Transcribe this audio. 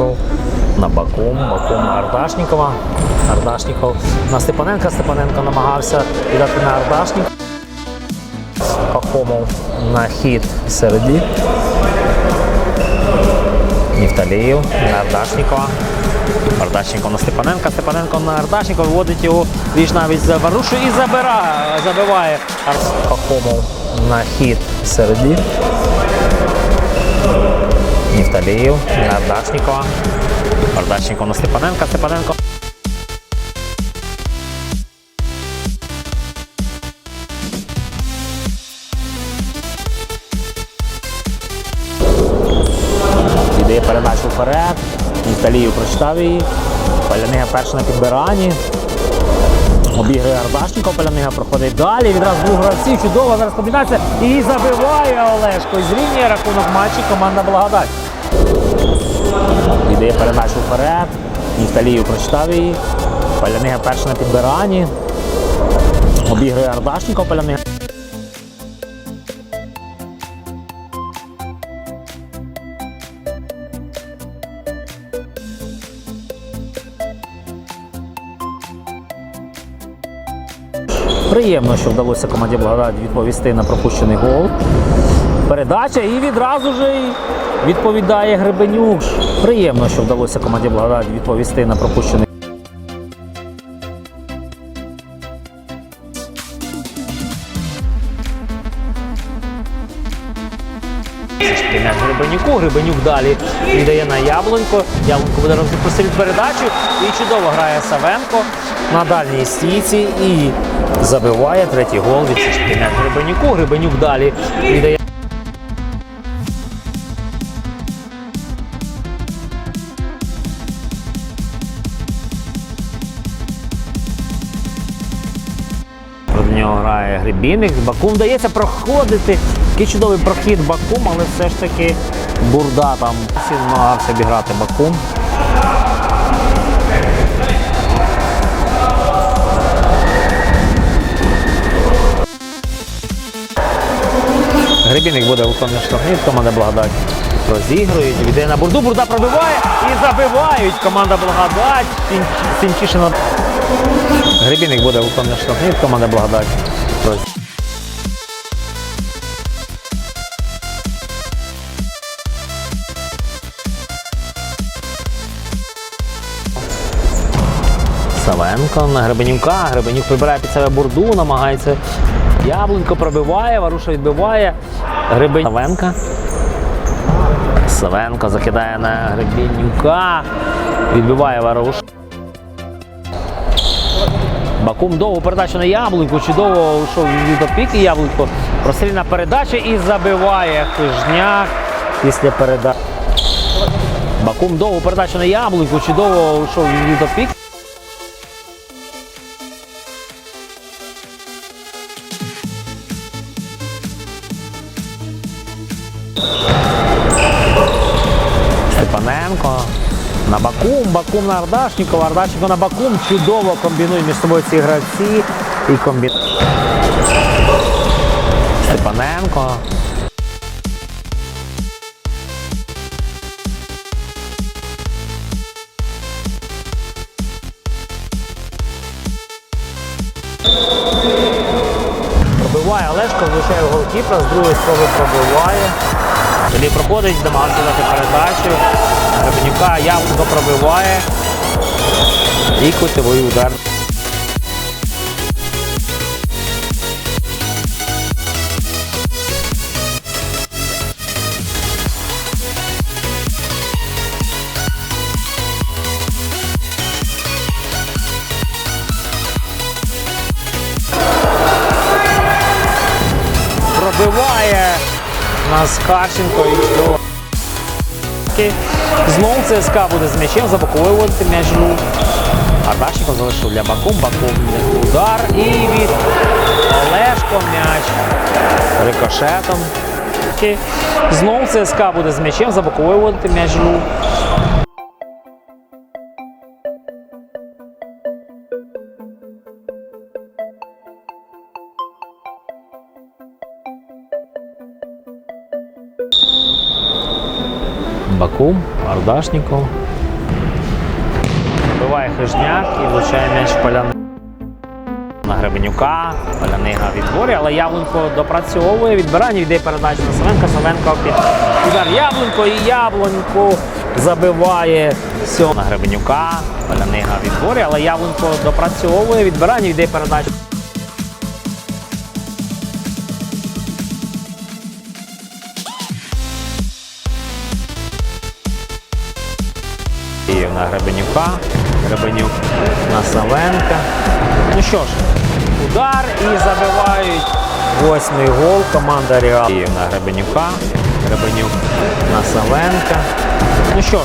Ардашніков. На Бакум, Бакум на Ардашнікова. Ардашніков на Степаненка. Степаненко намагався віддати на Ардашнікова. Пахомов на хід середі. Нефталіїв на Ардашнікова. Ардашніков на Степаненка. Степаненко на Ардашнікова виводить його віч навіть за Варушу і забирає, забиває Пахомов на хід середі. Нефталіїв на Ардашнікова. Ардашніков на Степаненка. Степаненко. Віддає передачу вперед. Нефталіїв прочитав її. Палянига перша на підбиранні. Обігрує Ардашніков, Палянига проходить далі. Відразу двох гравців. Чудова зараз комбінація. І забиває Олешко. І зрівнює рахунок матчі команда Благодать. Іде передачу вперед. Нефталіїв прочитав її. Полянига перша на підбиранні. Обігрує Ардашніков, Палянига. Приємно, що вдалося команді Благодать відповісти на пропущений гол. Передача і відразу ж відповідає Гребенюк. Приємно, що вдалося команді Благодать відповісти на пропущений. М'яч Гребенюку. Гребенюк далі віддає на Яблонько. Яблонько буде робити передачу. І чудово грає Савенко на дальній стійці і забиває третій гол від м'яч Гребенюку. Гребенюк далі віддає. Проти нього грає Гребінник. Бакум вдається проходити. Такий чудовий прохід Бакум, але все ж таки бурда там всі намагався обіграти Бакум. Гребінник буде виконувати штрафний, команда Благодать розігрують, віддає на бурду, бурда пробиває і забивають команда Благодать. Сінчишина. Гребінник буде виконувати штрафний, команда Благодать. Савенко на Гребенюка. Гребенюк прибирає під себе бурду, намагається. Яблунько пробиває, Варуша відбиває. Гребень... Савенка. Савенко закидає на Гребенюка. Відбиває Варуш. Бакум довгу передачу на яблуньку. Чудово йшов від опіки яблунько. Прострільна передача і забиває Хижняк після передачі. Бакум довгу передачу на яблуньку. Чудово йшов від опіки. Степаненко. На Бакум, Бакум на Ардашнікова, Ардашніков на Бакум. Чудово комбінують між собою ці гравці. І комбі... Степаненко. Пробиває Олешко, влучає в голкіпера, з другої спроби пробиває. Далі проходить, дати передачу. Гребенюка Яблуко пробиває. І кутовий удар. Пробиває нас Харченко і чудово. Знову ЦСКА буде з м'ячем, за боковою вводити м'яч в Ардашников залишив для Бакум, Бакум удар і від Олешко м'яч рикошетом. Знову ЦСКА буде з м'ячем, за боковою вводити м'яч в Бакум, Ардашніков. Биває хижняк і влучає м'яч поляни. На Гребенюка, Полянига відборі, але Яблунко допрацьовує відбирання, йде передача на Савенка. Савенко під удар Яблунко і Яблунько забиває сьом на Гребенюка, Полянига відборі, але Яблунко допрацьовує відбирання, йде передача. На Гребенюка. Гребенюк на Савенка. Ну що ж, удар і забивають восьмий гол. Команда Реал. На Гребенюка. Гребенюк на Савенка. Ну що ж,